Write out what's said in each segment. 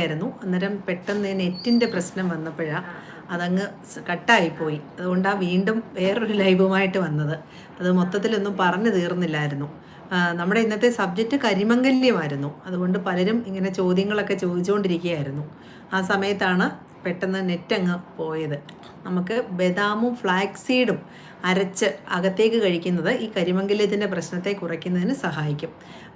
ആയിരുന്നു. അന്നേരം പെട്ടെന്ന് നെറ്റിന്റെ പ്രശ്നം വന്നപ്പോഴാണ് അതങ്ങ് കട്ടായി പോയി അതുകൊണ്ടാണ് വീണ്ടും വേറൊരു ലൈവുമായിട്ട് വന്നത്. അത് മൊത്തത്തിലൊന്നും പറഞ്ഞു തീർന്നില്ലായിരുന്നു. നമ്മുടെ ഇന്നത്തെ സബ്ജക്റ്റ് കരിമംഗല്യമായിരുന്നു. അതുകൊണ്ട് പലരും ഇങ്ങനെ ചോദ്യങ്ങളൊക്കെ ചോദിച്ചുകൊണ്ടിരിക്കുകയായിരുന്നു ആ സമയത്താണ് പെട്ടെന്ന് നെറ്റ് അങ്ങ് പോയത്. നമുക്ക് ബദാമും ഫ്ലാക്സീഡും അരച്ച് അകത്തേക്ക് കഴിക്കുന്നത് ഈ കരിമംഗല്യത്തിന്റെ പ്രശ്നത്തെ കുറയ്ക്കുന്നതിന് സഹായിക്കും.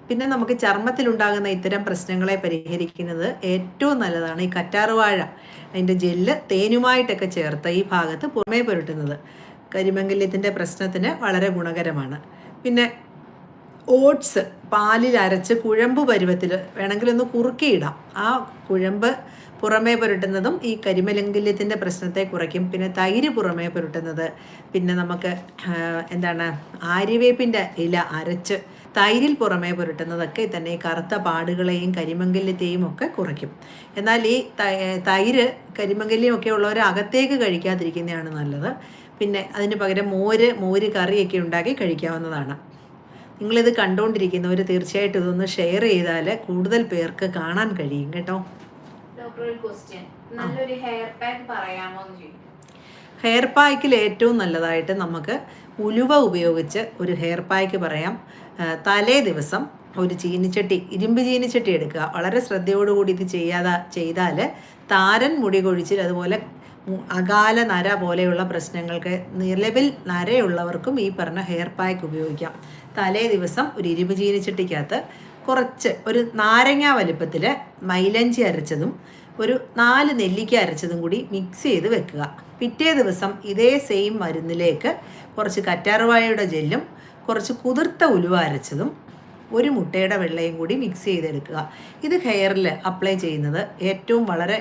പിന്നെ നമുക്ക് ചർമ്മത്തിലുണ്ടാകുന്ന ഇത്തരം പ്രശ്നങ്ങളെ പരിഹരിക്കുന്നത് ഏറ്റവും നല്ലതാണ്. ഈ കറ്റാറുവാഴ അതിന്റെ ജെല്ല് തേനുമായിട്ടൊക്കെ ചേർത്ത് ഈ ഭാഗത്ത് പുറമേ പുരട്ടുന്നത് കരിമംഗല്യത്തിന്റെ പ്രശ്നത്തിന് വളരെ ഗുണകരമാണ്. പിന്നെ ഓട്സ് പാലിൽ അരച്ച് കുഴമ്പ് പരുവത്തിൽ വേണമെങ്കിൽ ഒന്ന് കുറുക്കിയിടാം. ആ കുഴമ്പ് പുറമേ പുരട്ടുന്നതും ഈ കരിമലങ്കല്യത്തിന്റെ പ്രശ്നത്തെ കുറയ്ക്കും. പിന്നെ തൈര് പുറമേ പുരട്ടുന്നത്. പിന്നെ നമുക്ക് എന്താണ് ആര്യവേപ്പിന്റെ ഇല അരച്ച് തൈരിൽ പുറമേ പുരട്ടുന്നതൊക്കെ തന്നെ ഈ കറുത്ത പാടുകളെയും കരിമങ്കല്യത്തെയും ഒക്കെ കുറയ്ക്കും. എന്നാൽ ഈ തൈര് കരിമങ്കല്യം ഒക്കെ ഉള്ളവർ അകത്തേക്ക് കഴിക്കാതിരിക്കുന്നതാണ് നല്ലത്. പിന്നെ അതിന് പകരം മോര് മോര് കറിയൊക്കെ ഉണ്ടാക്കി കഴിക്കാവുന്നതാണ്. നിങ്ങളിത് കണ്ടുകൊണ്ടിരിക്കുന്നവർ തീർച്ചയായിട്ടും ഇതൊന്ന് ഷെയർ ചെയ്താൽ കൂടുതൽ പേർക്ക് കാണാൻ കഴിയും കേട്ടോ. നല്ലൊരു ഹെയർ പാക്ക് പറയാമോ ഹെയർ പാക്കിൽ ഏറ്റവും നല്ലതായിട്ട് നമുക്ക് ഉലുവ ഉപയോഗിച്ച് ഒരു ഹെയർ പാക്ക് പറയാം. തലേ ദിവസം ഒരു ചീനിച്ചട്ടി ഇരുമ്പ് ചീനിച്ചട്ടി എടുക്കുക. വളരെ ശ്രദ്ധയോടുകൂടി ഇത് ചെയ്യാതെ ചെയ്താൽ താരൻ മുടി കൊഴിച്ചിൽ അതുപോലെ അകാല നര പോലെയുള്ള പ്രശ്നങ്ങൾക്ക് നിലവിൽ നരയുള്ളവർക്കും ഈ പറഞ്ഞ ഹെയർ പാക്ക് ഉപയോഗിക്കാം. തലേ ദിവസം ഒരു ഇരുമ്പ് ചീനിച്ചട്ടിക്കകത്ത് കുറച്ച് ഒരു നാരങ്ങ വലുപ്പത്തിൽ മൈലഞ്ചി അരച്ചതും ഒരു നാല് നെല്ലിക്ക അരച്ചതും കൂടി മിക്സ് ചെയ്ത് വെക്കുക. പിറ്റേ ദിവസം ഇതേ സെയിം മരുന്നിലേക്ക് കുറച്ച് കറ്റാർവാഴയുടെ ജെല്ലും കുറച്ച് കുതിർത്ത ഉലുവ അരച്ചതും ഒരു മുട്ടയുടെ വെള്ളയും കൂടി മിക്സ് ചെയ്തെടുക്കുക. ഇത് ഹെയറിൽ അപ്ലൈ ചെയ്യുന്നത് ഏറ്റവും വളരെ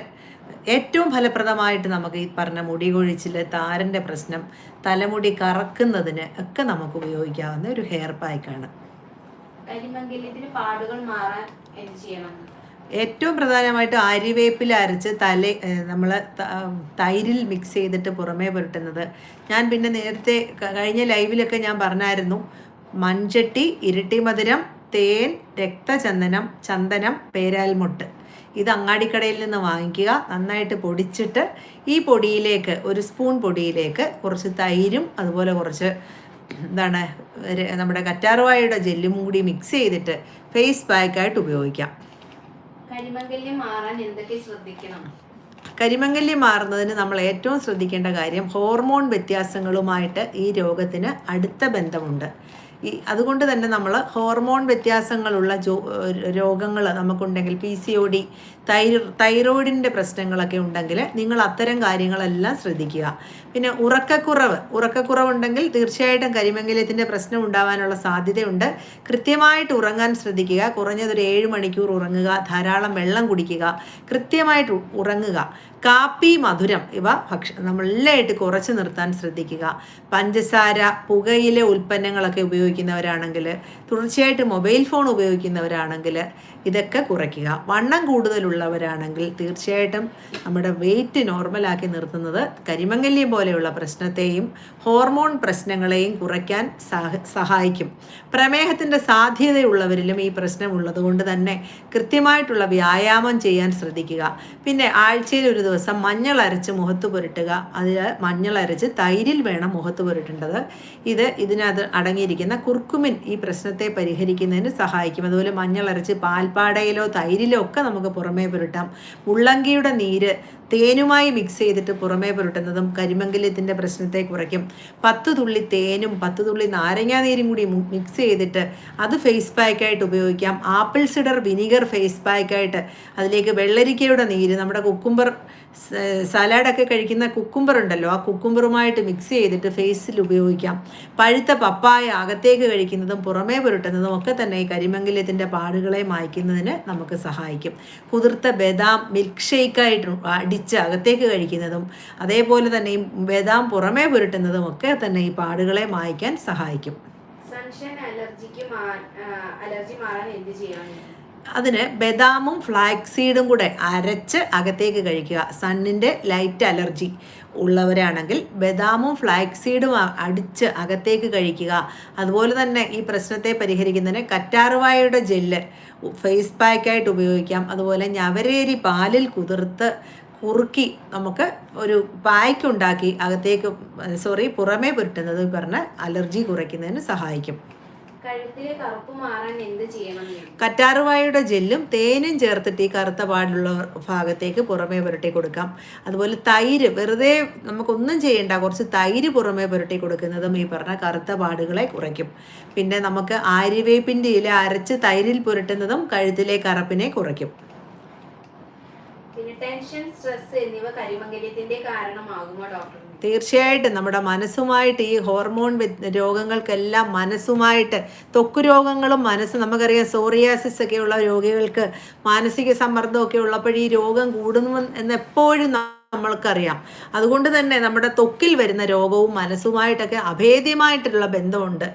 ഏറ്റവും ഫലപ്രദമായിട്ട് നമുക്ക് ഈ പറഞ്ഞ മുടി കൊഴിച്ചിൽ താരന്റെ പ്രശ്നം തലമുടി കറക്കുന്നതിന് ഒക്കെ നമുക്ക് ഉപയോഗിക്കാവുന്ന ഒരു ഹെയർ പാക്കാണ് കരിമംഗല്യത്തിന് പാടുകൾ മാറാൻ ചെയ്യണം? ഏറ്റവും പ്രധാനമായിട്ട് അരിവേപ്പിൽ അരച്ച് തല നമ്മൾ തൈരിൽ മിക്സ് ചെയ്തിട്ട് പുറമേ പുരട്ടുന്നത്. ഞാൻ പിന്നെ നേരത്തെ കഴിഞ്ഞ ലൈവിലൊക്കെ ഞാൻ പറഞ്ഞായിരുന്നു മൺചട്ടി ഇരട്ടി മധുരം തേൻ രക്തചന്ദനം ചന്ദനം പേരാൽമുട്ട്. ഇത് അങ്ങാടിക്കടയിൽ നിന്ന് വാങ്ങിക്കുക. നന്നായിട്ട് പൊടിച്ചിട്ട് ഈ പൊടിയിലേക്ക് ഒരു സ്പൂൺ പൊടിയിലേക്ക് കുറച്ച് തൈരും അതുപോലെ കുറച്ച് എന്താണ് നമ്മുടെ കറ്റാർവാഴയുടെ ജെല്ലും കൂടി മിക്സ് ചെയ്തിട്ട് ഫേസ് പാക്കായിട്ട് ഉപയോഗിക്കാം. കരിമംഗല്യം മാറുന്നതിന് നമ്മൾ ഏറ്റവും ശ്രദ്ധിക്കേണ്ട കാര്യം ഹോർമോൺ വ്യത്യാസങ്ങളുമായിട്ട് ഈ രോഗത്തിന് അടുത്ത ബന്ധമുണ്ട്. ഈ അതുകൊണ്ട് തന്നെ നമ്മൾ ഹോർമോൺ വ്യത്യാസങ്ങളുള്ള ജോ രോഗങ്ങൾ നമുക്കുണ്ടെങ്കിൽ പി സി ഒ ഡി തൈറോ തൈറോയിഡിന്റെ പ്രശ്നങ്ങളൊക്കെ ഉണ്ടെങ്കിൽ നിങ്ങൾ അത്തരം കാര്യങ്ങളെല്ലാം ശ്രദ്ധിക്കുക. പിന്നെ ഉറക്കക്കുറവ് ഉറക്കക്കുറവുണ്ടെങ്കിൽ തീർച്ചയായിട്ടും കരിമംഗല്യത്തിന്റെ പ്രശ്നം ഉണ്ടാവാനുള്ള സാധ്യതയുണ്ട്. കൃത്യമായിട്ട് ഉറങ്ങാൻ ശ്രദ്ധിക്കുക. കുറഞ്ഞതൊരു ഏഴ് മണിക്കൂർ ഉറങ്ങുക. ധാരാളം വെള്ളം കുടിക്കുക. കൃത്യമായിട്ട് ഉറങ്ങുക. കാപ്പി മധുരം ഇവ ഭക്ഷ നമ്മളെല്ലായിട്ട് കുറച്ച് നിർത്താൻ ശ്രദ്ധിക്കുക. പഞ്ചസാര പുകയിലെ ഉൽപ്പന്നങ്ങളൊക്കെ ഉപയോഗിക്കുന്നവരാണെങ്കിൽ തുടർച്ചയായിട്ട് മൊബൈൽ ഫോൺ ഉപയോഗിക്കുന്നവരാണെങ്കിൽ ഇതൊക്കെ കുറയ്ക്കുക. വണ്ണം കൂടുതലുള്ളവരാണെങ്കിൽ തീർച്ചയായിട്ടും നമ്മുടെ വെയിറ്റ് നോർമലാക്കി നിർത്തുന്നത് കരിമങ്കല്യം പോലെയുള്ള പ്രശ്നത്തെയും ഹോർമോൺ പ്രശ്നങ്ങളെയും കുറയ്ക്കാൻ സഹ സഹായിക്കും. പ്രമേഹത്തിന്റെ സാധ്യതയുള്ളവരിലും ഈ പ്രശ്നമുള്ളത് കൊണ്ട് തന്നെ കൃത്യമായിട്ടുള്ള വ്യായാമം ചെയ്യാൻ ശ്രദ്ധിക്കുക. പിന്നെ ആഴ്ചയിൽ ഒരു ദിവസം മഞ്ഞൾ അരച്ച് മുഖത്ത് പുരട്ടുക. അതിൽ മഞ്ഞൾ അരച്ച് തൈരിൽ വേണം മുഖത്ത് പുരട്ടേണ്ടത്. ഇത് ഇതിനകത്ത് അടങ്ങിയിരിക്കുന്ന കുർക്കുമിൻ ഈ പ്രശ്നത്തെ പരിഹരിക്കുന്നതിന് സഹായിക്കും. അതുപോലെ മഞ്ഞൾ അരച്ച് പാൽപ്പാടയിലോ തൈരിലോ ഒക്കെ നമുക്ക് പുറമേ പുരട്ടാം. മുള്ളങ്കിയുടെ നീര് തേനുമായി മിക്സ് ചെയ്തിട്ട് പുറമേ പുരട്ടുന്നതും കരിമംഗല്യത്തിന്റെ പ്രശ്നത്തെ കുറയ്ക്കും. പത്ത് തുള്ളി തേനും പത്ത് തുള്ളി നാരങ്ങാനീരും കൂടി മിക്സ് ചെയ്തിട്ട് അത് ഫേസ് പാക്കായിട്ട് ഉപയോഗിക്കാം. ആപ്പിൾ സിഡർ വിനീഗർ ഫേസ് പാക്കായിട്ട് അതിലേക്ക് വെള്ളരിക്കയുടെ നീര് നമ്മുടെ കുക്കുംബർ സലാഡൊക്കെ കഴിക്കുന്ന കുക്കുംബർ ഉണ്ടല്ലോ ആ കുക്കുംബറുമായിട്ട് മിക്സ് ചെയ്തിട്ട് ഫേസിൽ ഉപയോഗിക്കാം. പഴുത്ത പപ്പായ അകത്തേക്ക് കഴിക്കുന്നതും പുറമേ പുരട്ടുന്നതും ഒക്കെ തന്നെ ഈ കരിമംഗല്യത്തിന്റെ പാടുകളെ മായ്ക്കുന്നതിന് നമുക്ക് സഹായിക്കും. കുതിർത്ത ബദാം മിൽക്ക് ഷേക്കായിട്ട് അടിച്ച് അകത്തേക്ക് കഴിക്കുന്നതും അതേപോലെ തന്നെ ഈ ബദാം പുറമേ പുരട്ടുന്നതും ഒക്കെ തന്നെ ഈ പാടുകളെ മായ്ക്കാൻ സഹായിക്കും. സൺഷൈൻ അലർജിക്ക് അലർജി മാറാൻ എന്ത് അതിന് ബദാമും ഫ്ലാക്സീഡും കൂടെ അരച്ച് അകത്തേക്ക് കഴിക്കുക. സണ്ണിന്റെ ലൈറ്റ് അലർജി ഉള്ളവരാണെങ്കിൽ ബദാമും ഫ്ലാക്സീഡും അടിച്ച് അകത്തേക്ക് കഴിക്കുക. അതുപോലെ തന്നെ ഈ പ്രശ്നത്തെ പരിഹരിക്കുന്നതിന് കറ്റാർവാഴയുടെ ജെല്ല് ഫേസ് പാക്കായിട്ട് ഉപയോഗിക്കാം. അതുപോലെ ഞവരേരി പാലിൽ കുതിർത്ത് കുറുക്കി നമുക്ക് ഒരു പായ്ക്കുണ്ടാക്കി അകത്തേക്ക് സോറി പുറമേ പുരട്ടുന്നത് പറഞ്ഞ അലർജി കുറയ്ക്കുന്നതിന് സഹായിക്കും. എന്ന് ജെല്ലും തേനും ചേർത്തിട്ട് ഈ കറുത്ത പാടുള്ള ഭാഗത്തേക്ക് പുറമേ പുരട്ടി കൊടുക്കാം. അതുപോലെ തൈര് വെറുതെ നമുക്കൊന്നും ചെയ്യേണ്ട കുറച്ച് തൈര് പുറമേ പുരട്ടി കൊടുക്കുന്നതും ഈ പറഞ്ഞ കറുത്ത പാടുകളെ കുറയ്ക്കും. പിന്നെ നമുക്ക് ആര്യവേപ്പിന്റെ ഇല അരച്ച് തൈരിൽ പുരട്ടുന്നതും കഴുത്തിലെ കറുപ്പിനെ കുറയ്ക്കും. ടെൻഷൻ കരിമംഗല്യത്തിന്റെ ഡോക്ടർ തീർച്ചയായിട്ടും. നമ്മുടെ മനസ്സുമായിട്ട് ഈ ഹോർമോൺ രോഗങ്ങൾക്കെല്ലാം മനസ്സുമായിട്ട് ത്വക്ക് രോഗങ്ങളും മനസ്സ് നമുക്കറിയാം സോറിയാസിസ് ഒക്കെ ഉള്ള രോഗികൾക്ക് മാനസിക സമ്മർദ്ദമൊക്കെ ഉള്ളപ്പോൾ ഈ രോഗം കൂടുന്നു എന്ന് എപ്പോഴും നമ്മൾക്കറിയാം. അതുകൊണ്ട് തന്നെ നമ്മുടെ തൊക്കിൽ വരുന്ന രോഗവും മനസ്സുമായിട്ടൊക്കെ അഭേദ്യമായിട്ടുള്ള ബന്ധമുണ്ട്.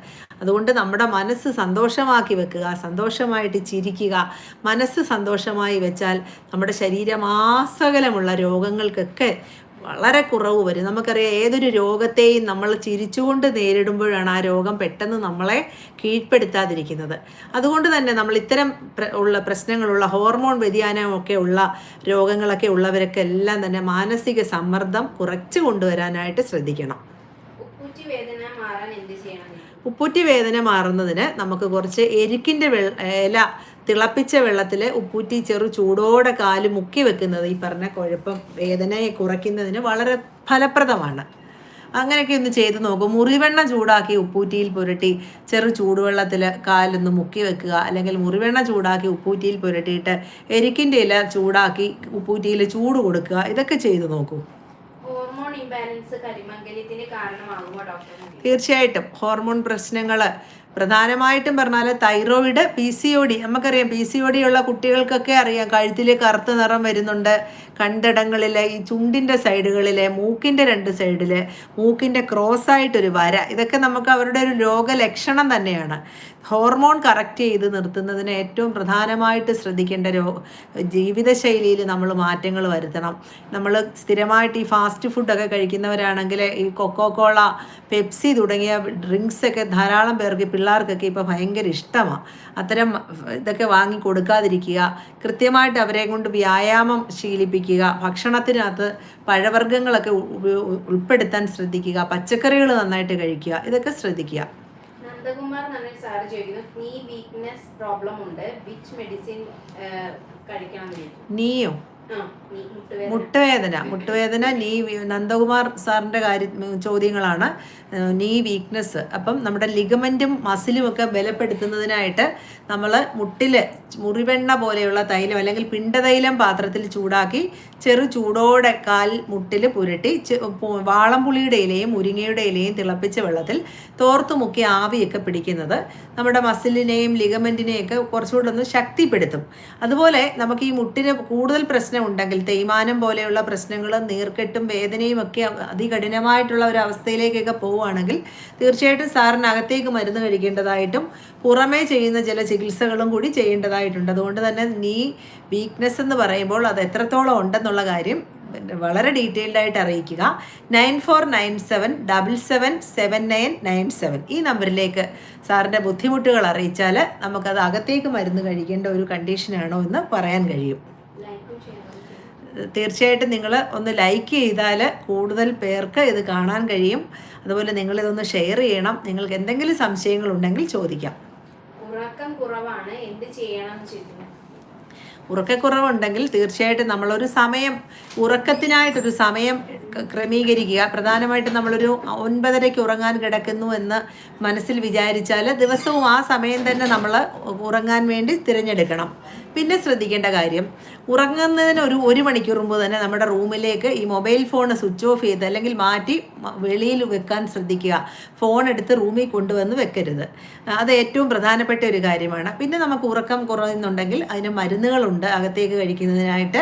അതുകൊണ്ട് നമ്മുടെ മനസ്സ് സന്തോഷമാക്കി വെക്കുക സന്തോഷമായിട്ട് ചിരിക്കുക. മനസ്സ് സന്തോഷമായി വെച്ചാൽ നമ്മുടെ ശരീരമാസകലമുള്ള രോഗങ്ങൾക്കൊക്കെ വളരെ കുറവ് വരും. നമുക്കറിയാം ഏതൊരു രോഗത്തെയും നമ്മൾ ചിരിച്ചുകൊണ്ട് നേരിടുമ്പോഴാണ് ആ രോഗം പെട്ടെന്ന് നമ്മളെ കീഴ്പ്പെടുത്താതിരിക്കുന്നത്. അതുകൊണ്ട് തന്നെ നമ്മൾ ഇത്തരം ഉള്ള പ്രശ്നങ്ങളുള്ള ഹോർമോൺ വ്യതിയാനമൊക്കെ ഉള്ള രോഗങ്ങളൊക്കെ ഉള്ളവരൊക്കെ എല്ലാം തന്നെ മാനസിക സമ്മർദ്ദം കുറച്ച് കൊണ്ടുവരാനായിട്ട് ശ്രദ്ധിക്കണം ഉപ്പൂറ്റി വേദന മാറാൻ എന്ത് ചെയ്യണം എന്ന് ചോദിക്കും. ഉപ്പൂറ്റി വേദന മാറുന്നതിന് നമുക്ക് കുറച്ച് എരിക്കിന്റെ വെള്ള ഇല തിളപ്പിച്ച വെള്ളത്തിൽ ഉപ്പൂറ്റി ചെറു ചൂടോടെ കാൽ മുക്കി വെക്കുന്നത് ഈ പറഞ്ഞ കുഴപ്പം വേദനയെ കുറയ്ക്കുന്നതിന് വളരെ ഫലപ്രദമാണ്. അങ്ങനെയൊക്കെ ഒന്ന് ചെയ്ത് നോക്കും. മുറിവെണ്ണ ചൂടാക്കി ഉപ്പൂറ്റിയിൽ പുരട്ടി ചെറു ചൂടുവെള്ളത്തിൽ കാലൊന്ന് മുക്കി വെക്കുക. അല്ലെങ്കിൽ മുറിവെണ്ണ ചൂടാക്കി ഉപ്പൂറ്റിയിൽ പുരട്ടിയിട്ട് എരിക്കിന്റെ ഇല ചൂടാക്കി ഉപ്പൂറ്റിയിൽ ചൂട് കൊടുക്കുക. ഇതൊക്കെ ചെയ്ത് നോക്കൂ. ഇംബാലൻസ് കരിമംഗല്യത്തിന് കാരണമാകുമോ ഡോക്ടർ തീർച്ചയായിട്ടും. ഹോർമോൺ പ്രശ്നങ്ങൾ പ്രധാനമായിട്ടും പറഞ്ഞാൽ thyroid P C O D നമുക്കറിയാം പി സി ഒ ഡി ഉള്ള കുട്ടികൾക്കൊക്കെ അറിയാം കഴുത്തിൽ കറുത്ത നിറം വരുന്നുണ്ട്. കണ്ടിടങ്ങളിലെ ഈ ചുണ്ടിന്റെ സൈഡുകളിൽ മൂക്കിന്റെ രണ്ട് സൈഡിൽ മൂക്കിന്റെ ക്രോസ് ആയിട്ടൊരു വര. ഇതൊക്കെ നമുക്ക് അവരുടെ ഒരു രോഗലക്ഷണം തന്നെയാണ്. ഹോർമോൺ കറക്റ്റ് ചെയ്ത് നിർത്തുന്നതിന് ഏറ്റവും പ്രധാനമായിട്ട് ശ്രദ്ധിക്കേണ്ട രോ ജീവിതശൈലിയിൽ നമ്മൾ മാറ്റങ്ങൾ വരുത്തണം. നമ്മൾ സ്ഥിരമായിട്ട് ഈ ഫാസ്റ്റ് ഫുഡൊക്കെ കഴിക്കുന്നവരാണെങ്കിൽ ഈ കൊക്കോ കോള പെപ്സി തുടങ്ങിയ ഡ്രിങ്ക്സൊക്കെ ധാരാളം പേർക്ക് പിള്ളേർക്കൊക്കെ ഇപ്പോൾ ഭയങ്കര ഇഷ്ടമാണ്. അത്തരം ഇതൊക്കെ വാങ്ങി കൊടുക്കാതിരിക്കുക കൃത്യമായിട്ട് അവരെ കൊണ്ട് വ്യായാമം ശീലിപ്പിക്കുക ഭക്ഷണത്തിനകത്ത് പഴവർഗങ്ങളൊക്കെ ഉൾപ്പെടുത്താൻ ശ്രദ്ധിക്കുക പച്ചക്കറികൾ നന്നായിട്ട് കഴിക്കുക ഇതൊക്കെ ശ്രദ്ധിക്കുക. നന്ദകുമാർ തന്നെ സാറ് ചോദിക്കുന്നു നീ വീക്ക്നെസ് പ്രോബ്ലം ഉണ്ട് വിച്ച് മെഡിസിൻ കഴിക്കണം. നീയോ? മുട്ടുവേദന. മുട്ടുവേദന. നീ നന്ദകുമാർ സാറിന്റെ കാര്യം ചോദ്യങ്ങളാണ്. നീ വീക്ക്നെസ് അപ്പം നമ്മുടെ ലിഗമെന്റും മസിലും ഒക്കെ ബലപ്പെടുത്തുന്നതിനായിട്ട് നമ്മൾ മുട്ടിൽ മുറിവെണ്ണ പോലെയുള്ള തൈലം അല്ലെങ്കിൽ പിണ്ടതൈലം പാത്രത്തിൽ ചൂടാക്കി ചെറു ചൂടോടെ കാൽ മുട്ടിൽ പുരട്ടി വാളംപുളിയുടെ ഇലയും മുരിങ്ങയുടെ ഇലയും തിളപ്പിച്ച വെള്ളത്തിൽ തോർത്തു മുക്കി ആവിയൊക്കെ പിടിക്കുന്നത് നമ്മുടെ മസിലിനെയും ലിഗമെന്റിനെയും ഒക്കെ കുറച്ചുകൂടെ ഒന്ന് ശക്തിപ്പെടുത്തും. അതുപോലെ നമുക്ക് ഈ മുട്ടിന് കൂടുതൽ പ്രശ്നം ഉണ്ടെങ്കിൽ തേയ്മാനം പോലെയുള്ള പ്രശ്നങ്ങളും നീർക്കെട്ടും വേദനയും ഒക്കെ അതികഠിനമായിട്ടുള്ള ഒരു അവസ്ഥയിലേക്കൊക്കെ പോവുകയാണെങ്കിൽ തീർച്ചയായിട്ടും സാറിന് അകത്തേക്ക് മരുന്ന് കഴിക്കേണ്ടതായിട്ടും പുറമേ ചെയ്യുന്ന ചില ചികിത്സകളും കൂടി ചെയ്യേണ്ടതായിട്ടുണ്ട്. അതുകൊണ്ട് തന്നെ നീ വീക്ക്നെസ് എന്ന് പറയുമ്പോൾ അത് എത്രത്തോളം ഉണ്ടെന്നുള്ള കാര്യം വളരെ ഡീറ്റെയിൽഡ് ആയിട്ട് അറിയിക്കുക. Nine four nine seven double seven seven nine nine seven ഈ നമ്പറിലേക്ക് സാറിന്റെ ബുദ്ധിമുട്ടുകൾ അറിയിച്ചാൽ നമുക്കത് അകത്തേക്ക് മരുന്ന് കഴിക്കേണ്ട ഒരു കണ്ടീഷനാണോ എന്ന് പറയാൻ കഴിയും. തീർച്ചയായിട്ടും നിങ്ങൾ ഒന്ന് ലൈക്ക് ചെയ്താൽ കൂടുതൽ പേർക്ക് ഇത് കാണാൻ കഴിയും. അതുപോലെ നിങ്ങളിതൊന്ന് ഷെയർ ചെയ്യണം. നിങ്ങൾക്ക് എന്തെങ്കിലും സംശയങ്ങളുണ്ടെങ്കിൽ ചോദിക്കാം. ഉറക്കം കുറവാണ്. എന്ത് ചെയ്യണം എന്ന് ചോദിക്കുന്നു. ഉറക്കക്കുറവുണ്ടെങ്കിൽ തീർച്ചയായിട്ടും നമ്മളൊരു സമയം ഉറക്കത്തിനായിട്ടൊരു സമയം ക്രമീകരിക്കുക. പ്രധാനമായിട്ടും നമ്മളൊരു ഒൻപതരയ്ക്ക് ഉറങ്ങാൻ കിടക്കുന്നു എന്ന് മനസ്സിൽ വിചാരിച്ചാൽ ദിവസവും ആ സമയം തന്നെ നമ്മൾ ഉറങ്ങാൻ വേണ്ടി തിരഞ്ഞെടുക്കണം. പിന്നെ ശ്രദ്ധിക്കേണ്ട കാര്യം ഉറങ്ങുന്നതിന് ഒരു ഒരു മണിക്കൂർ മുമ്പ് തന്നെ നമ്മുടെ റൂമിലേക്ക് ഈ മൊബൈൽ ഫോൺ സ്വിച്ച് ഓഫ് ചെയ്ത് അല്ലെങ്കിൽ മാറ്റി വെളിയിൽ വെക്കാൻ ശ്രദ്ധിക്കുക. ഫോൺ എടുത്ത് റൂമിൽ കൊണ്ടുവന്ന് വെക്കരുത്. അത് ഏറ്റവും പ്രധാനപ്പെട്ട ഒരു കാര്യമാണ്. പിന്നെ നമുക്ക് ഉറക്കം കുറയുന്നുണ്ടെങ്കിൽ അതിന് മരുന്നുകളുണ്ട്. അകത്തേക്ക് കഴിക്കുന്നതിനായിട്ട്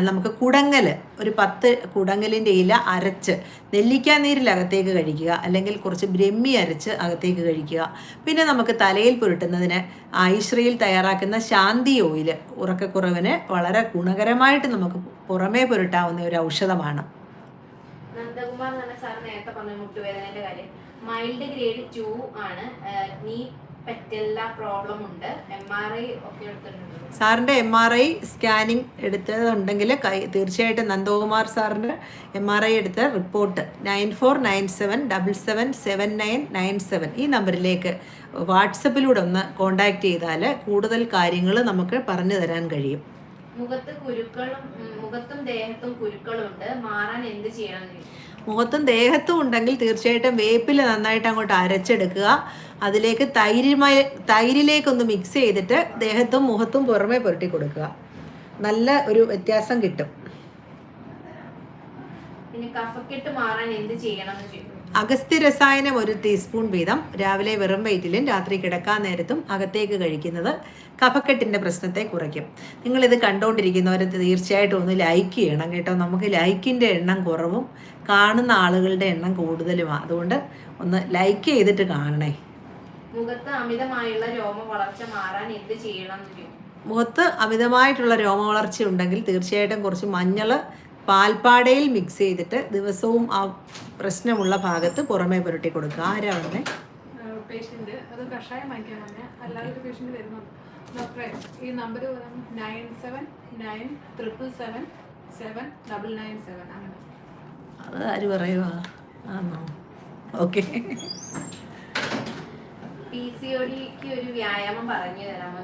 നമുക്ക് കുടങ്ങൽ ഒരു പത്ത് കുടങ്ങലിന്റെ ഇല അരച്ച് നെല്ലിക്കാ നീരിൽ അകത്തേക്ക് കഴിക്കുക അല്ലെങ്കിൽ കുറച്ച് ബ്രഹ്മി അരച്ച് അകത്തേക്ക് കഴിക്കുക. പിന്നെ നമുക്ക് തലയിൽ പുരട്ടുന്നതിന് ഐശ്രയിൽ തയ്യാറാക്കുന്ന ശാന്തി ഓയിൽ ഉറക്കക്കുറവിന് വളരെ ഗുണകരമായിട്ട് നമുക്ക് പുറമേ പുരട്ടാവുന്ന ഒരു ഔഷധമാണ്. നന്ദകുമാർ പറഞ്ഞ മൈൽഡ് ഗ്രേഡ് ടു ആണ്. നീ പറ്റെല്ല പ്രോബ്ലം ഉണ്ട്. എം ആർ ഐ ഒക്കെ എടുത്തിട്ടുണ്ട്. സാറിന്റെ എം ആർ ഐ സ്കാനിങ് എടുത്തതുണ്ടെങ്കിൽ കൈ തീർച്ചയായിട്ടും നന്ദകുമാർ സാറിന്റെ എം ആർ ഐ എടുത്ത report nine four nine seven double seven seven nine nine seven ഈ നമ്പറിലേക്ക് വാട്സപ്പിലൂടെ ഒന്ന് കോണ്ടാക്ട് ചെയ്താൽ കൂടുതൽ കാര്യങ്ങൾ നമുക്ക് പറഞ്ഞു തരാൻ കഴിയും. മുഖത്ത് കുരുക്കളും മുഖത്തും ദേഹത്തും കുരുക്കളും ഉണ്ട്. മാറാൻ എന്ത് ചെയ്യണം? മുഖത്തും ദേഹത്തും ഉണ്ടെങ്കിൽ തീർച്ചയായിട്ടും വേപ്പിൽ നന്നായിട്ട് അങ്ങോട്ട് അരച്ചെടുക്കുക. അതിലേക്ക് തൈരുമായി തൈരിലേക്കൊന്ന് മിക്സ് ചെയ്തിട്ട് ദേഹത്തും മുഖത്തും പുറമേ പുരട്ടി കൊടുക്കുക. നല്ല ഒരു വ്യത്യാസം കിട്ടും. അഗസ്ത്യ രസായനം ഒരു ടീസ്പൂൺ വീതം. രാവിലെ വെറും വയറ്റിലും രാത്രി കിടക്കാൻ നേരത്തും അകത്തേക്ക് കഴിക്കുന്നത് കഫക്കെട്ടിന്റെ പ്രശ്നത്തെ കുറയ്ക്കും. നിങ്ങളിത് കണ്ടുകൊണ്ടിരിക്കുന്നവർ തീർച്ചയായിട്ടും ഒന്ന് ലൈക്ക് ചെയ്യണം കേട്ടോ. നമുക്ക് ലൈക്കിന്റെ എണ്ണം കുറവും കാണുന്ന ആളുകളുടെ എണ്ണം കൂടുതലുമാണ് അതുകൊണ്ട് ഒന്ന് ലൈക്ക് ചെയ്തിട്ട് കാണണേ. മുഖത്ത് അമിതമായുള്ള രോമ വളർച്ച മാറാൻ എന്ത് ചെയ്യണം മുഖത്ത് അമിതമായിട്ടുള്ള രോമവളർച്ച ഉണ്ടെങ്കിൽ തീർച്ചയായിട്ടും കുറച്ച് മഞ്ഞൾ പാൽപ്പാടയിൽ മിക്സ് ചെയ്തിട്ട് ദിവസവും ആ പ്രശ്നമുള്ള ഭാഗത്ത് പുറമേ പുരട്ടി കൊടുക്കുക. ആരാ വന്നേ പേഷ്യന്റ് അത് കഷായം വാങ്ങിക്കാൻ പറഞ്ഞാൽ അല്ലാതെ ഒരു പേഷ്യന്റ് വരുന്നുണ്ട്. ഡോക്ടറെ ഈ number nine seven nine triple seven seven double nine seven അങ്ങനെ. അത് ആര് പറയുവാ? ആണോ ഓക്കെ പി സി ഒരു വ്യായാമം പറഞ്ഞു തരാമോ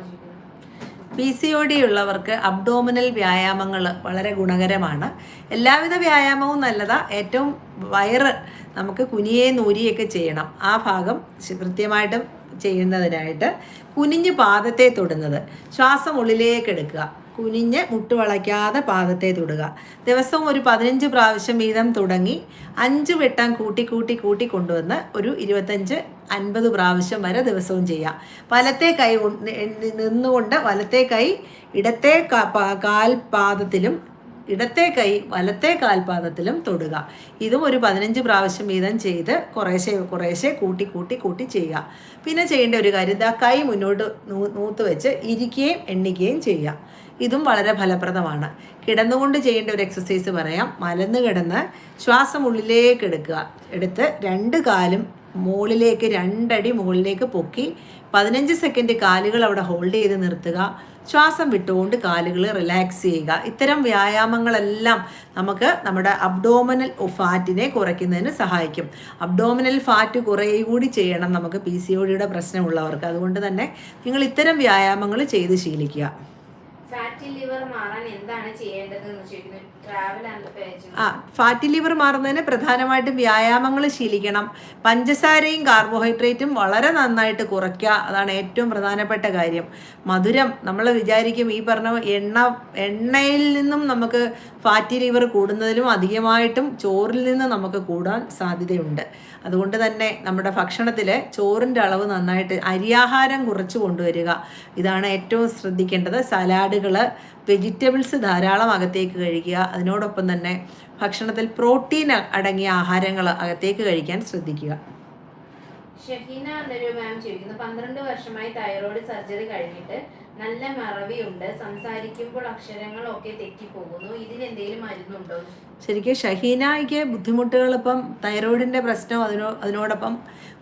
ഒ ഡി ഉള്ളവർക്ക് അബ്ഡോമിനൽ വ്യായാമങ്ങൾ വളരെ ഗുണകരമാണ്. എല്ലാവിധ വ്യായാമവും നല്ലതാ. ഏറ്റവും വയറ് നമുക്ക് കുനിയെ നൂരിയൊക്കെ ചെയ്യണം. ആ ഭാഗം കൃത്യമായിട്ടും ചെയ്യുന്നതിനായിട്ട് കുനിഞ്ഞ് പാദത്തെ തൊടുന്നത്. ശ്വാസം ഉള്ളിലേക്ക് എടുക്കുക. കുനിഞ്ഞ് മുട്ടുവളയ്ക്കാതെ പാദത്തെ തൊടുക. ദിവസവും ഒരു പതിനഞ്ച് പ്രാവശ്യം വീതം തുടങ്ങി അഞ്ച് വെട്ടം കൂട്ടി കൂട്ടി കൂട്ടി കൊണ്ടുവന്ന് ഒരു ഇരുപത്തഞ്ച് അൻപത് പ്രാവശ്യം വരെ ദിവസവും ചെയ്യാം. വലത്തെ കൈ നിന്നുകൊണ്ട് വലത്തെ കൈ ഇടത്തെ കാൽ പാദത്തിലും ഇടത്തെ കൈ വലത്തെ കാൽപാദത്തിലും തൊടുക. ഇതും ഒരു പതിനഞ്ച് പ്രാവശ്യം വീതം ചെയ്ത് കുറേശ്ശെ കുറേശ്ശെ കൂട്ടി കൂട്ടി കൂട്ടി ചെയ്യുക. പിന്നെ ചെയ്യേണ്ട ഒരു കാര്യം ഇതാ കൈ മുന്നോട്ട് നൂത്ത് വെച്ച് ഇരിക്കുകയും എണ്ണിക്കുകയും ചെയ്യുക. ഇതും വളരെ ഫലപ്രദമാണ്. കിടന്നുകൊണ്ട് ചെയ്യേണ്ട ഒരു എക്സസൈസ് പറയാം. മലന്ന് കിടന്ന് ശ്വാസം ഉള്ളിലേക്ക് എടുക്കുക. എടുത്ത് രണ്ട് കാലും മുകളിലേക്ക് രണ്ടടി മുകളിലേക്ക് പൊക്കി പതിനഞ്ച് സെക്കൻഡ് കാലുകൾ അവിടെ ഹോൾഡ് ചെയ്ത് നിർത്തുക. ശ്വാസം വിട്ടുകൊണ്ട് കാലുകൾ റിലാക്സ് ചെയ്യുക. ഇത്തരം വ്യായാമങ്ങളെല്ലാം നമുക്ക് നമ്മുടെ അബ്ഡോമിനൽ ഫാറ്റിനെ കുറയ്ക്കുന്നതിന് സഹായിക്കും. അബ്ഡോമിനൽ ഫാറ്റ് കുറേ കുറയുകൂടി ചെയ്യണം നമുക്ക് പി സി ഒ ഡിയുടെ പ്രശ്നമുള്ളവർക്ക്. അതുകൊണ്ട് തന്നെ നിങ്ങൾ ഇത്തരം വ്യായാമങ്ങൾ ചെയ്ത് ശീലിക്കുക. ഫാറ്റി ലിവർ മാറാൻ എന്താണ് ആ ഫാറ്റി ലിവർ മാറുന്നതിന് പ്രധാനമായിട്ടും വ്യായാമങ്ങൾ ശീലിക്കണം. പഞ്ചസാരയും കാർബോഹൈഡ്രേറ്റും വളരെ നന്നായിട്ട് കുറയ്ക്കുക. അതാണ് ഏറ്റവും പ്രധാനപ്പെട്ട കാര്യം. മധുരം നമ്മൾ വിചാരിക്കും ഈ പറഞ്ഞ എണ്ണ എണ്ണയിൽ നിന്നും നമുക്ക് ഫാറ്റി ലിവർ കൂടുന്നതിലും അധികമായിട്ടും ചോറിൽ നിന്ന് നമുക്ക് കൂടാൻ സാധ്യതയുണ്ട്. അതുകൊണ്ട് തന്നെ നമ്മുടെ ഭക്ഷണത്തിൽ ചോറിന്റെ അളവ് നന്നായിട്ട് അരിയാഹാരം കുറച്ച് കൊണ്ടുവരിക. ഇതാണ് ഏറ്റവും ശ്രദ്ധിക്കേണ്ടത്. സലാഡുകൾ വെജിറ്റബിൾസ് ധാരാളം അകത്തേക്ക് കഴിക്കുക. അതിനോടൊപ്പം തന്നെ ഭക്ഷണത്തിൽ പ്രോട്ടീൻ അടങ്ങിയ ആഹാരങ്ങൾ അകത്തേക്ക് കഴിക്കാൻ ശ്രദ്ധിക്കുക. ഷഹീന എന്നൊരു മാം ചോദിക്കുന്നു. പന്ത്രണ്ട് വർഷമായി തൈറോയ്ഡ് സർജറി കഴിഞ്ഞിട്ട് നല്ല മറവിയുണ്ട്. സംസാരിക്കുമ്പോൾ അക്ഷരങ്ങളൊക്കെ തെറ്റിപ്പോകുന്നു. ഇതിനെന്തെങ്കിലും മരുന്നുണ്ടോ? ശരിക്കും ഷഹീനയ്ക്ക് ബുദ്ധിമുട്ടുകൾ ഇപ്പം തൈറോയിഡിന്റെ പ്രശ്നം അതിനോ അതിനോടൊപ്പം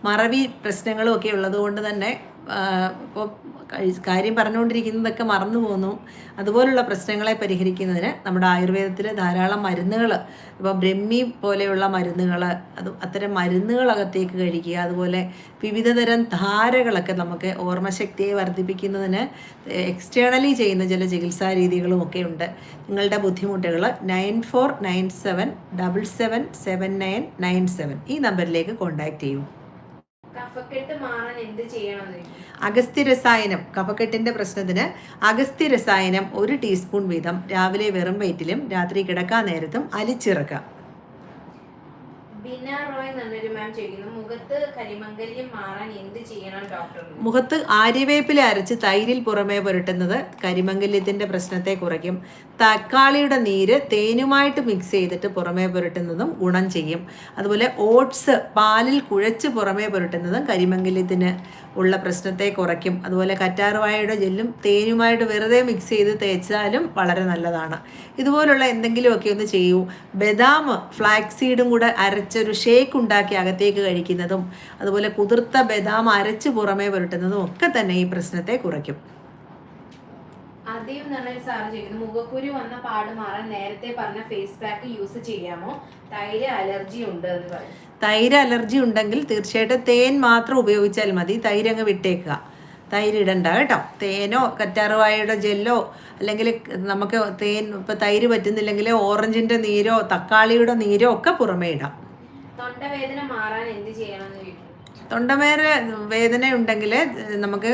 മറവി പ്രശ്നങ്ങളും ഒക്കെ ഉള്ളതുകൊണ്ട് തന്നെ ഇപ്പോൾ കാര്യം പറഞ്ഞുകൊണ്ടിരിക്കുന്നതൊക്കെ മറന്നു പോകുന്നു അതുപോലുള്ള പ്രശ്നങ്ങളെ പരിഹരിക്കുന്നതിന് നമ്മുടെ ആയുർവേദത്തിൽ ധാരാളം മരുന്നുകൾ ഇപ്പോൾ ബ്രഹ്മി പോലെയുള്ള മരുന്നുകൾ അത് അത്തരം മരുന്നുകളകത്തേക്ക് കഴിക്കുക അതുപോലെ വിവിധതരം ധാരകളൊക്കെ നമുക്ക് ഓർമ്മശക്തിയെ വർദ്ധിപ്പിക്കുന്നതിന് എക്സ്റ്റേണലി ചെയ്യുന്ന ചില ചികിത്സാ രീതികളും ഒക്കെ ഉണ്ട്. നിങ്ങളുടെ ബുദ്ധിമുട്ടുകൾ nine four nine seven double seven seven nine nine seven ഈ നമ്പറിലേക്ക് കോൺടാക്റ്റ് ചെയ്യൂ. അഗസ്ത്യ രസായനം കഫക്കെട്ടിന്റെ പ്രശ്നത്തിന് അഗസ്ത്യ രസായനം ഒരു ടീസ്പൂൺ വീതം രാവിലെ വെറും വയറ്റിലും രാത്രി കിടക്കാൻ നേരത്തും അലിച്ചിറക്കുക. റോയ് എന്നൊരു മാം മുഖത്ത് കരിമംഗല്യം മാറാൻ ചെയ്യണം ഡോക്ടർ ആര്യവേപ്പില അരച്ച് തൈരിൽ പുറമേ പുരട്ടുന്നത് കരിമംഗല്യത്തിന്റെ പ്രശ്നത്തെ കുറയ്ക്കും. തക്കാളിയുടെ നീര് തേനുമായിട്ട് മിക്സ് ചെയ്തിട്ട് പുറമേ പുരട്ടുന്നതും ഗുണം ചെയ്യും. അതുപോലെ ഓട്സ് പാലിൽ കുഴച്ച് പുറമേ പുരട്ടുന്നതും കരിമംഗല്യത്തിന് ഉള്ള പ്രശ്നത്തെ കുറയ്ക്കും. അതുപോലെ കറ്റാർവാഴയുടെ ജെല്ലും തേനുമായിട്ട് വെറുതെ മിക്സ് ചെയ്ത് തേച്ചാലും വളരെ നല്ലതാണ്. ഇതുപോലുള്ള എന്തെങ്കിലുമൊക്കെ ഒന്ന് ചെയ്യൂ. ബദാം ഫ്ലാക്സീഡും കൂടെ അരച്ചൊരു ഷേക്ക് ഉണ്ടാക്കി അകത്തേക്ക് കഴിക്കുന്നതും അതുപോലെ കുതിർത്ത ബദാം അരച്ച് പുറമേ പുരട്ടുന്നതും ഒക്കെ തന്നെ ഈ പ്രശ്നത്തെ കുറയ്ക്കും. ആദ്യം നല്ലൊരു സാറ് ചോദിക്കുന്നു. മുഖക്കുരു വന്ന പാട് മാറാൻ നേരത്തെ പറഞ്ഞ ഫേസ് പാക്ക് യൂസ് ചെയ്യാമോ? തൈര് അലർജി ഉണ്ട് എന്ന് പറയും. തൈര് അലർജി ഉണ്ടെങ്കിൽ തീർച്ചയായിട്ടും തേൻ മാത്രം ഉപയോഗിച്ചാൽ മതി. തൈര് അങ്ങ് വിട്ടേക്കുക. തൈര് ഇടണ്ട കേട്ടോ. തേനോ കറ്റാർവാഴയുടെ ജെല്ലോ അല്ലെങ്കിൽ നമുക്ക് തേൻ ഇപ്പം തൈര് പറ്റുന്നില്ലെങ്കിൽ ഓറഞ്ചിന്റെ നീരോ തക്കാളിയുടെ നീരോ ഒക്കെ പുറമേ ഇടാം. തൊണ്ടവേദന മാറാൻ എന്ത് ചെയ്യണം എന്ന് ചോദിക്കുന്നു? തൊണ്ടമേര വേദന ഉണ്ടെങ്കിൽ നമുക്ക്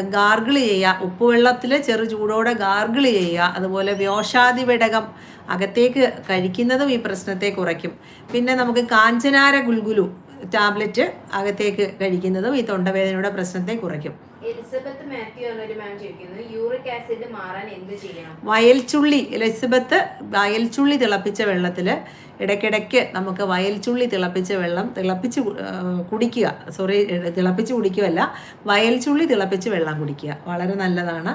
ഗാർഗിൾ ചെയ്യുക. ഉപ്പുവെള്ളത്തിൽ ചെറു ചൂടോടെ ഗാർഗിൾ ചെയ്യുക. അതുപോലെ വ്യോഷാദി വിടകം അകത്തേക്ക് കഴിക്കുന്നതും ഈ പ്രശ്നത്തെ കുറയ്ക്കും. പിന്നെ നമുക്ക് കാഞ്ചനാര ഗുൽഗുലു ടാബ്ലറ്റ് അകത്തേക്ക് കഴിക്കുന്നതും ഈ തൊണ്ടവേദനയുടെ പ്രശ്നത്തെ കുറയ്ക്കും. എലിസബത്ത് മാത്യു എന്നൊരു മാം ചോദിക്കുന്നു യൂറിക് ആസിഡ് മാറാൻ എന്ത് ചെയ്യണം? വയൽച്ചുള്ളി എലിസബത്ത് വയൽച്ചുള്ളി തിളപ്പിച്ച വെള്ളത്തിൽ ഇടയ്ക്കിടയ്ക്ക് നമുക്ക് വയൽച്ചുള്ളി തിളപ്പിച്ച വെള്ളം തിളപ്പിച്ച് കുടിക്കുക. സോറി തിളപ്പിച്ച് കുടിക്കുകയല്ല വയൽച്ചുള്ളി തിളപ്പിച്ച് വെള്ളം കുടിക്കുക. വളരെ നല്ലതാണ്.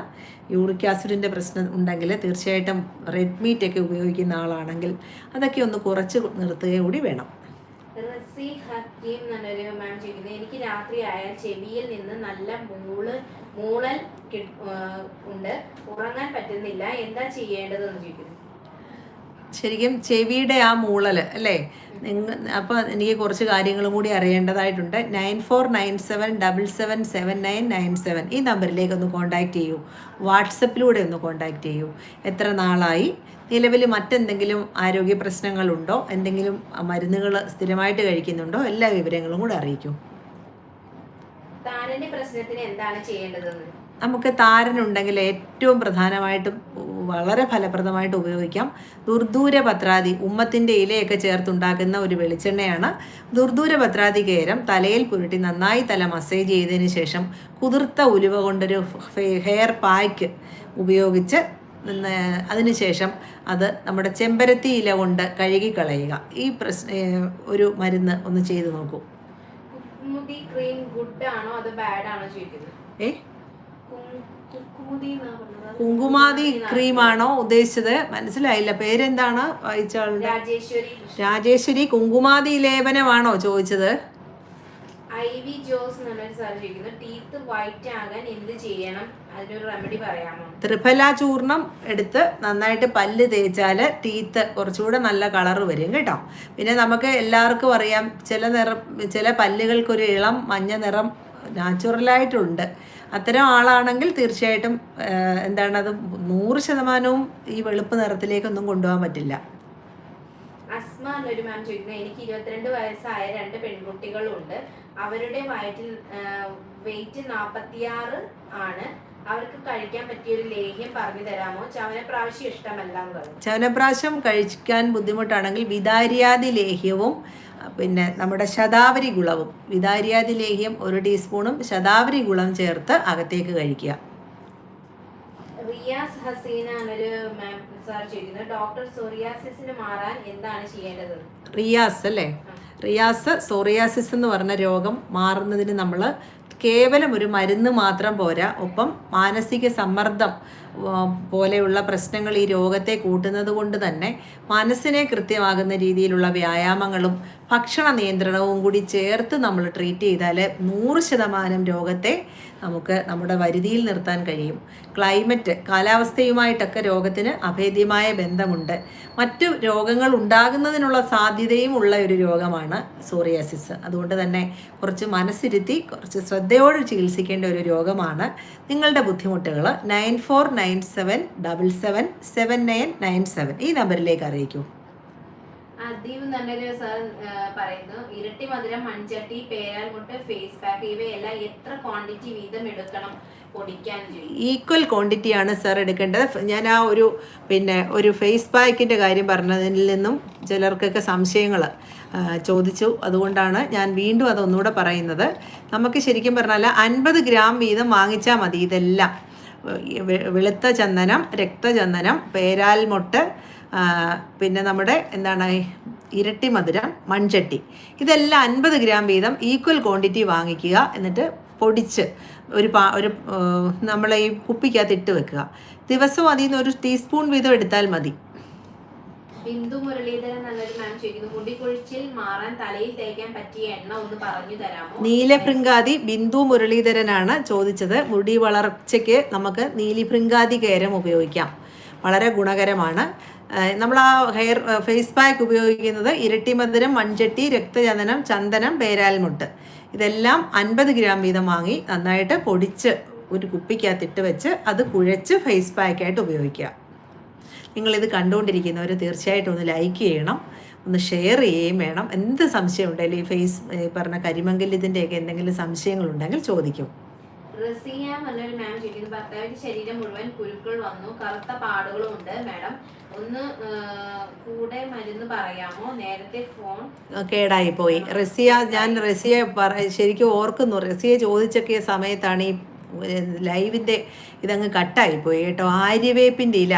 യൂറിക് ആസിഡിന്റെ പ്രശ്നം ഉണ്ടെങ്കിൽ തീർച്ചയായിട്ടും റെഡ് മീറ്റ് ഒക്കെ ഉപയോഗിക്കുന്ന ആളാണെങ്കിൽ അതൊക്കെ ഒന്ന് കുറച്ച് നിർത്തുകയും കൂടി വേണം. റസി ഹക്കീം എന്നൊരു മാം ചോദിക്കുന്നത് എനിക്ക് രാത്രി ആയാൽ ചെവിയിൽ നിന്ന് നല്ല മൂൾ മൂളൽ ഉണ്ട്. ഉറങ്ങാൻ പറ്റുന്നില്ല. എന്താ ചെയ്യേണ്ടതെന്ന് ചോദിക്കുന്നു. ശരിക്കും ചെവിയുടെ ആ മൂളൽ അല്ലേ? നിങ്ങൾ അപ്പോൾ എനിക്ക് കുറച്ച് കാര്യങ്ങളും കൂടി അറിയേണ്ടതായിട്ടുണ്ട്. Nine four nine seven double seven seven nine nine seven ഈ നമ്പറിലേക്ക് ഒന്ന് കോൺടാക്റ്റ് ചെയ്യൂ. വാട്സപ്പിലൂടെ ഒന്ന് കോൺടാക്റ്റ് ചെയ്യൂ. എത്ര നാളായി? നിലവിൽ മറ്റെന്തെങ്കിലും ആരോഗ്യ പ്രശ്നങ്ങളുണ്ടോ? എന്തെങ്കിലും മരുന്നുകൾ സ്ഥിരമായിട്ട് കഴിക്കുന്നുണ്ടോ? എല്ലാ വിവരങ്ങളും കൂടെ അറിയിക്കൂ. പ്രശ്നത്തിന് എന്താണ് ചെയ്യേണ്ടതെന്ന്? നമുക്ക് താരനുണ്ടെങ്കിൽ ഏറ്റവും പ്രധാനമായിട്ടും വളരെ ഫലപ്രദമായിട്ട് ഉപയോഗിക്കാം. ദുർദൂര പത്രാതി ഉമ്മത്തിന്റെ ഇലയൊക്കെ ചേർത്തുണ്ടാക്കുന്ന ഒരു വെളിച്ചെണ്ണയാണ്. ദുർദൂര പത്രാതി കേരം തലയിൽ പുരട്ടി നന്നായി തല മസേജ് ചെയ്തതിന് ശേഷം കുതിർത്ത ഉലുവ കൊണ്ടൊരു ഹെയർ പായ്ക്ക് ഉപയോഗിച്ച് അതിനുശേഷം അത് നമ്മുടെ ചെമ്പരത്തി ഇല കൊണ്ട് കഴുകിക്കളയുക. ഈ പ്രശ്ന ഒരു മരുന്ന് ഒന്ന് ചെയ്തു നോക്കൂ. ഏ? കുങ്കുമാതി ക്രീമാണോ ഉദ്ദേശിച്ചത്? മനസ്സിലായില്ല. പേരെന്താണ് വായിച്ചാളുടെ രാജേശ്വരി. രാജേശ്വരി കുങ്കുമാതി ലേപനമാണോ ചോദിച്ചത്? ഐ വി ജോസ് എന്നുള്ളൊരു സാർ ചോദിക്കുന്നു. ടീത്ത് വൈറ്റ് ആകാൻ എന്ത് ചെയ്യണം? അതിനൊരു റെമഡി പറയാമോ? ത്രിഫല ചൂർണം എടുത്ത് നന്നായിട്ട് പല്ല് തേച്ചാൽ ടീത്ത് കുറച്ചുകൂടെ നല്ല കളർ വരും കേട്ടോ. പിന്നെ നമുക്ക് എല്ലാവർക്കും അറിയാം ചില നിറം ചില പല്ലുകൾക്കൊരു ഇളം മഞ്ഞ നിറം നാച്ചുറലായിട്ടുണ്ട് അത്തരം ആളാണെങ്കിൽ തീർച്ചയായിട്ടും എന്താണ് അത് നൂറ് ശതമാനവും ഈ വെളുപ്പ് നിറത്തിലേക്കൊന്നും കൊണ്ടുപോകാൻ പറ്റില്ല. അസ്മ എന്നൊരു മാം ചോദിക്കുന്നത് എനിക്ക് ഇരുപത്തിരണ്ട് വയസ്സായ രണ്ട് പെൺകുട്ടികളുണ്ട്. അവരുടെ വയറ്റിൽ വെയിറ്റ് നാൽപ്പത്തിയാറ് ആണ്. അവർക്ക് കഴിക്കാൻ പറ്റിയ ഒരു ലേഹ്യം പറഞ്ഞു തരാമോ? ചവനപ്രാവശ്യം ഇഷ്ടമല്ല ചവനപ്രാവശ്യം കഴിക്കാൻ ബുദ്ധിമുട്ടാണെങ്കിൽ വിദാരിയാദി ലേഹ്യവും പിന്നെ നമ്മുടെ ശതാവരി ഗുളവും. വിദാരിയാദി ലേഹ്യം ഒരു ടീസ്പൂണും ശതാവരി ഗുളം ചേർത്ത് അകത്തേക്ക് കഴിക്കുക. റിയാസ് ഹസീന എന്നൊരു മാം സാർ ചെയ്യുന്നത് ഡോക്ടർ സോറിയാസിന് മാറാൻ എന്താണ് ചെയ്യേണ്ടത്? റിയാസ് അല്ലേ? റിയാസ് സോറിയാസിസ് എന്ന് പറഞ്ഞ രോഗം മാറുന്നതിന് നമ്മൾ കേവലം ഒരു മരുന്ന് മാത്രം പോരാ. ഒപ്പം മാനസിക സമ്മർദ്ദം പോലെയുള്ള പ്രശ്നങ്ങൾ ഈ രോഗത്തെ കൂട്ടുന്നത് കൊണ്ട് തന്നെ മനസ്സിനെ കൃത്യമാകുന്ന രീതിയിലുള്ള വ്യായാമങ്ങളും ഭക്ഷണ നിയന്ത്രണവും കൂടി ചേർത്ത് നമ്മൾ ട്രീറ്റ് ചെയ്താൽ നൂറ് ശതമാനം രോഗത്തെ നമുക്ക് നമ്മുടെ വരുതിയിൽ നിർത്താൻ കഴിയും. ക്ലൈമറ്റ് കാലാവസ്ഥയുമായിട്ടൊക്കെ രോഗത്തിന് അഭേദ്യമായ ബന്ധമുണ്ട്. മറ്റു രോഗങ്ങൾ ഉണ്ടാകുന്നതിനുള്ള സാധ്യതയും ഉള്ള ഒരു രോഗമാണ് സോറിയാസിസ് അതുകൊണ്ട് തന്നെ കുറച്ച് മനസ്സിരുത്തി കുറച്ച് ശ്രദ്ധയോട് ചികിത്സിക്കേണ്ട ഒരു രോഗമാണ് നിങ്ങളുടെ ബുദ്ധിമുട്ടുകൾ nine four nine seven double seven seven nine nine seven ഈ നമ്പറിലേക്ക് അറിയിക്കൂ. അദീവ് നല്ലൊരു സർ പറയുന്നു ഇരട്ടി മധുരം മൺചട്ടി പേരാൽമുട്ട് ഫേസ് പാക്ക് ഇവയെല്ലാം എത്ര ക്വാണ്ടിറ്റി വീതം എടുക്കണം? ക്വാണ്ടിറ്റി ഈക്വൽ ക്വാണ്ടിറ്റിയാണ് സർ എടുക്കേണ്ടത്. ഞാൻ ആ ഒരു പിന്നെ ഒരു ഫേസ് പാക്കിന്റെ കാര്യം പറഞ്ഞതിൽ നിന്നും ചിലർക്കൊക്കെ സംശയങ്ങൾ ചോദിച്ചു. അതുകൊണ്ടാണ് ഞാൻ വീണ്ടും അതൊന്നുകൂടെ പറയുന്നത്. നമുക്ക് ശരിക്കും പറഞ്ഞാൽ അൻപത് ഗ്രാം വീതം വാങ്ങിച്ചാൽ മതി ഇതെല്ലാം. വെളുത്ത ചന്ദനം രക്തചന്ദനം പേരാൽമൊട്ട് പിന്നെ നമ്മുടെ എന്താണ് ഇരട്ടി മധുരം മൺചട്ടി. ഇതെല്ലാം അൻപത് ഗ്രാം വീതം ഈക്വൽ ക്വാണ്ടിറ്റി വാങ്ങിക്കുക. എന്നിട്ട് പൊടിച്ച് ഒരു പാ ഒരു നമ്മളെ ഈ കുപ്പിക്കകത്ത് ഇട്ട് വെക്കുക. ദിവസവും അതിൽ നിന്ന് ഒരു ടീസ്പൂൺ വീതം എടുത്താൽ മതി. ബിന്ദു മുരളീധരൻ നല്ലൊരു മാം ചോദിക്കുന്നു. മാറാൻ തലയിൽ തേക്കാൻ പറ്റിയ എണ്ണ ഒന്ന് പറഞ്ഞു തരാമോ? നീലഭൃങ്കാതി ബിന്ദു മുരളീധരനാണ് ചോദിച്ചത്. മുടി വളർച്ചയ്ക്ക് നമുക്ക് നീലിഭൃങ്കാതി കേരം ഉപയോഗിക്കാം. വളരെ ഗുണകരമാണ്. നമ്മൾ ആ ഹെയർ ഫേസ് പാക്ക് ഉപയോഗിക്കുന്നത് ഇരട്ടി മധുരം മൺചട്ടി രക്തചന്ദനം ചന്ദനം പേരാൽമുട്ട്. ഇതെല്ലാം അൻപത് ഗ്രാം വീതം വാങ്ങി നന്നായിട്ട് പൊടിച്ച് ഒരു കുപ്പിക്കകത്തിട്ട് വെച്ച് അത് കുഴച്ച് ഫേസ് പാക്കായിട്ട് ഉപയോഗിക്കുക. നിങ്ങളിത് കണ്ടുകൊണ്ടിരിക്കുന്നവർ തീർച്ചയായിട്ടും ഒന്ന് ലൈക്ക് ചെയ്യണം. ഒന്ന് ഷെയർ ചെയ്യുകയും വേണം. എന്ത് സംശയം ഉണ്ടെങ്കിലും ഈ ഫേസ് പറഞ്ഞ ഇതിന്റെയൊക്കെ എന്തെങ്കിലും സംശയങ്ങളുണ്ടെങ്കിൽ ചോദിക്കും. റസിയ എന്നൊരു മാം ചോദിക്കുന്നു ഭർത്താവിന്റെ ശരീരം മുഴുവൻ കുരുക്കൾ വന്നു. കറുത്ത പാടുകളും ഉണ്ട് മാഡം ഒന്ന് കൂടെ മരുന്ന് പറയാമോ? നേരത്തെ ഫോൺ കേടായി പോയി റസിയ ഞാൻ റസിയ ശരിക്കും ഓർക്കുന്നു. റസിയെ ചോദിച്ചൊക്കെ സമയത്താണ് ഈ ലൈവിന്റെ ഇതങ്ങ് കട്ടായി പോയി കേട്ടോ. ആര്യവേപ്പിന്റെ ഇല.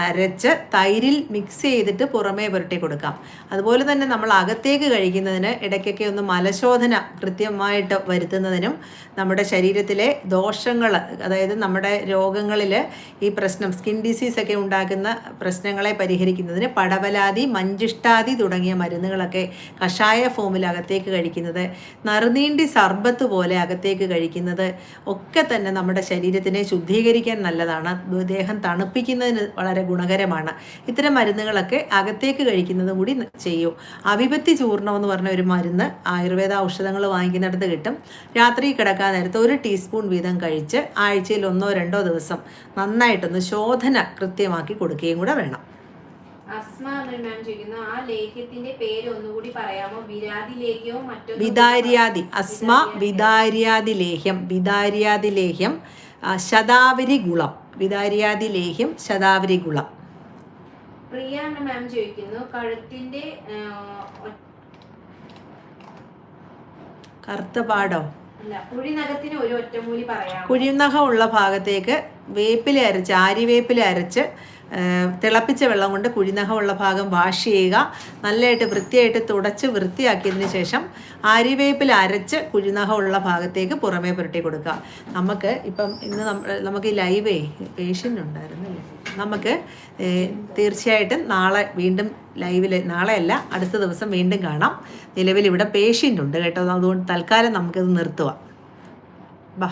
അരച്ച് തൈരിൽ മിക്സ് ചെയ്തിട്ട് പുറമേ പുരട്ടി കൊടുക്കാം. അതുപോലെ തന്നെ നമ്മൾ അകത്തേക്ക് കഴിക്കുന്നതിന് ഇടയ്ക്കൊക്കെ ഒന്ന് മലശോധന കൃത്യമായിട്ട് വരുത്തുന്നതിനും നമ്മുടെ ശരീരത്തിലെ ദോഷങ്ങൾ അതായത് നമ്മുടെ രോഗങ്ങളിൽ ഈ പ്രശ്നം സ്കിൻ ഡിസീസ് ഒക്കെ ഉണ്ടാക്കുന്ന പ്രശ്നങ്ങളെ പരിഹരിക്കുന്നതിന് പടവലാതി മഞ്ചിഷ്ടാതി തുടങ്ങിയ മരുന്നുകളൊക്കെ കഷായ ഫോമിൽ അകത്തേക്ക് കഴിക്കുന്നത് നറുനീണ്ടി സർബത്ത് പോലെ അകത്തേക്ക് കഴിക്കുന്നത് ഒക്കെ തന്നെ നമ്മുടെ ശരീരത്തിനെ ശുദ്ധീകരിക്കാൻ നല്ലതാണ്. ദേഹം തണുപ്പിക്കുന്നതിന് വളരെ ഗുണകരമാണ്. ഇത്തരം മരുന്നുകളൊക്കെ അകത്തേക്ക് കഴിക്കുന്നതും കൂടി ചെയ്യൂ. അവിപത്തി ചൂർണം എന്ന് പറഞ്ഞ ഒരു മരുന്ന് ആയുർവേദ ഔഷധങ്ങൾ വാങ്ങിക്കുന്നിടത്ത് കിട്ടും. രാത്രി കിടക്കാൻ നേരത്ത് ഒരു ടീസ്പൂൺ വീതം കഴിച്ച് ആഴ്ചയിൽ ഒന്നോ രണ്ടോ ദിവസം നന്നായിട്ടൊന്ന് ശോധന കൃത്യമാക്കി കൊടുക്കുകയും കൂടെ വേണം. അസ്മ മാം ചോദിക്കുന്നു ആ ലേഖ്യത്തിന്റെ പേര് ഒന്നുകൂടി പറയാമോ? വിരാതി മറ്റോ വിദാര്യാദി. അസ്മ വിദാര്യാദി ലേഹ്യം. വിദാര്യാദി ലേഹ്യം ശതാവരി ഗുളം. വിദാര്യാദി ലേഹ്യം ശതാവരി ഗുള പ്രിയ മാം ചോദിക്കുന്നു കഴുത്തിന്റെ കറുത്ത പാടോ അല്ല ഒരു ഒറ്റമൂലി പറയാം കുഴിനഖം ഉള്ള ഭാഗത്തേക്ക് വേപ്പില അരച്ച് ആര്യവേപ്പില അരച്ച് തിളപ്പിച്ച വെള്ളം കൊണ്ട് കുഴിനഖമുള്ള ഭാഗം വാഷ് ചെയ്യുക. നല്ലതായിട്ട് വൃത്തിയായിട്ട് തുടച്ച് വൃത്തിയാക്കിയതിന് ശേഷം അരിവേപ്പിൽ അരച്ച് കുഴിനഖമുള്ള ഭാഗത്തേക്ക് പുറമേ പുരട്ടി കൊടുക്കുക. നമുക്ക് ഇപ്പം ഇന്ന് നമുക്ക് ഈ ലൈവേ പേഷ്യന്റ് ഉണ്ടായിരുന്നല്ലേ? നമുക്ക് തീർച്ചയായിട്ടും നാളെ വീണ്ടും ലൈവിൽ നാളെയല്ല അടുത്ത ദിവസം വീണ്ടും കാണാം. നിലവിൽ ഇവിടെ പേഷ്യന്റ് ഉണ്ട് കേട്ടോ. അതുകൊണ്ട് തൽക്കാലം നമുക്കിത് നിർത്തുക ബാ.